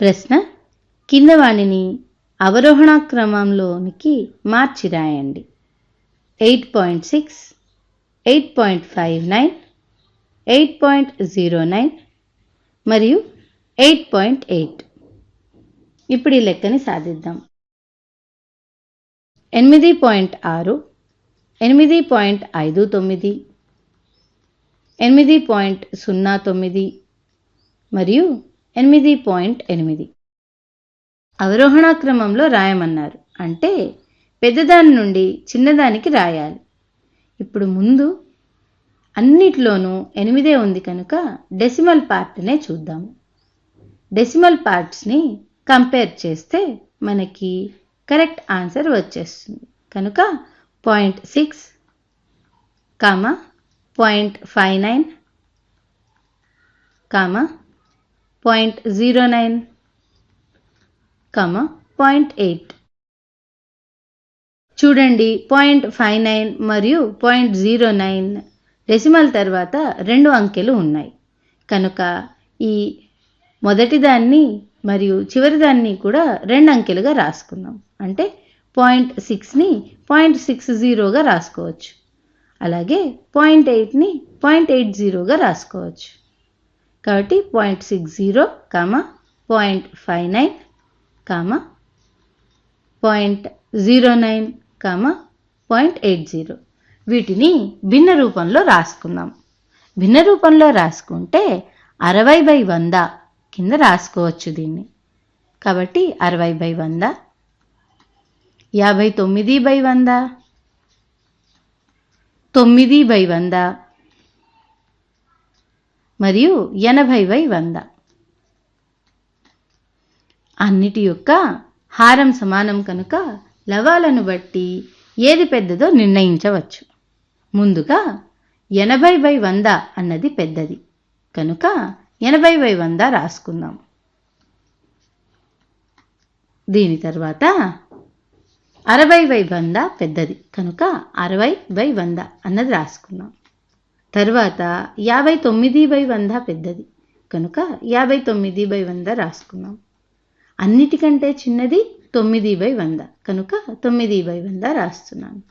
ప్రశ్న కింద వాణిని అవరోహణ క్రమంలోనికి మార్చి రాయండి eight point six eight point five nine eight point zero nine మరియు ఎయిట్ పాయింట్ ఎయిట్. ఇప్పుడు ఈ లెక్కని సాధిద్దాం. ఎనిమిది పాయింట్ ఆరు ఎనిమిది పాయింట్ ఐదు తొమ్మిది ఎనిమిది పాయింట్ సున్నా తొమ్మిది మరియు ఎనిమిది పాయింట్ ఎనిమిది. అవరోహణ క్రమంలో రాయమన్నారు. అంటే పెద్దదాని నుండి చిన్నదానికి రాయాలి. ఇప్పుడు ముందు అన్నిట్లోనూ ఎనిమిదే ఉంది కనుక డెసిమల్ పార్ట్నే చూద్దాము డెసిమల్ పార్ట్స్ని కంపేర్ చేస్తే మనకి కరెక్ట్ ఆన్సర్ వచ్చేస్తుంది. కనుక point six comma point five nine comma point zero nine comma point eight చూడండి పాయింట్ ఫైవ్ నైన్ మరియు పాయింట్ జీరో నైన్ డెసిమల్ తర్వాత రెండు అంకెలు ఉన్నాయి. కనుక ఈ మొదటి దాన్ని మరియు చివరి దాన్ని కూడా రెండు అంకెలుగా రాసుకుందాం. అంటే పాయింట్ సిక్స్ని పాయింట్ సిక్స్ జీరోగా రాసుకోవచ్చు. అలాగే పాయింట్ ఎయిట్ని పాయింట్ ఎయిట్ జీరోగా రాసుకోవచ్చు. కాబట్టి point six zero comma point five nine comma point zero nine comma point eight zero. వీటిని భిన్న రూపంలో రాసుకుందాం. భిన్న రూపంలో రాసుకుంటే అరవై బై వంద కింద రాసుకోవచ్చు దీన్ని. కాబట్టి అరవై బై వంద యాభై తొమ్మిది బై వంద తొమ్మిది బై వంద మరియు ఎనభైవై వంద. అన్నిటి యొక్క హారం సమానం కనుక లవాలను బట్టి ఏది పెద్దదో నిర్ణయించవచ్చు. ముందుగా ఎనభై బై వంద అన్నది పెద్దది. కనుక ఎనభై బై వంద రాసుకుందాం. దీని తర్వాత అరవై బై వంద పెద్దది. కనుక అరవై బై వంద అన్నది రాసుకున్నాం తర్వాత యాభై తొమ్మిది బై వంద పెద్దది. కనుక యాభై తొమ్మిది బై వంద రాసుకున్నాం అన్నిటికంటే చిన్నది తొమ్మిది బై వంద. కనుక తొమ్మిది బై వంద రాస్తున్నాను.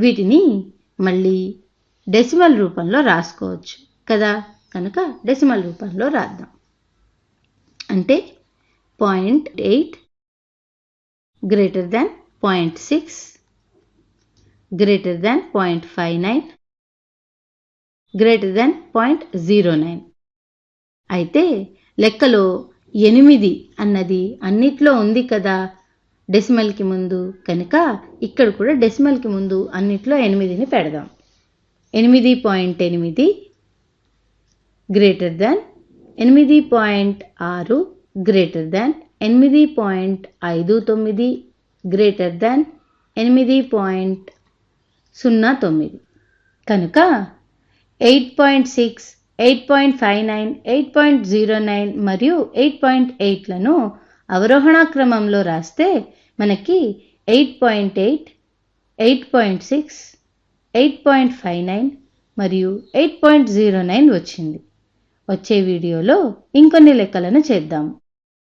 వీటిని మళ్ళీ డెసిమల్ రూపంలో రాసుకోవచ్చు కదా? కనుక డెసిమల్ రూపంలో రాద్దాం. అంటే point eight greater than point six greater than point five nine greater than point zero nine అయితే లెక్కలో ఎనిమిది అన్నది అన్నిట్లో ఉంది కదా. డెసిమల్కి ముందు కనుక ఇక్కడ కూడా డెసిమల్కి ముందు అన్నిట్లో ఎనిమిదిని పెడదాం. ఎనిమిది పాయింట్ ఎనిమిది గ్రేటర్ దెన్ ఎనిమిది పాయింట్ ఆరు గ్రేటర్ దెన్ ఎనిమిది పాయింట్ ఐదు తొమ్మిది గ్రేటర్ దెన్ ఎనిమిది పాయింట్ సున్నా తొమ్మిది. కనుక eight point six eight point five nine eight point zero nine మరియు ఎయిట్ పాయింట్ ఎయిట్లను అవరోహణ క్రమంలో రాస్తే మనకి eight point eight eight point six eight point five nine మరియు ఎయిట్ పాయింట్ జీరో నైన్ వచ్చింది. వచ్చే వీడియోలో ఇంకొన్ని లెక్కలను చేద్దాం.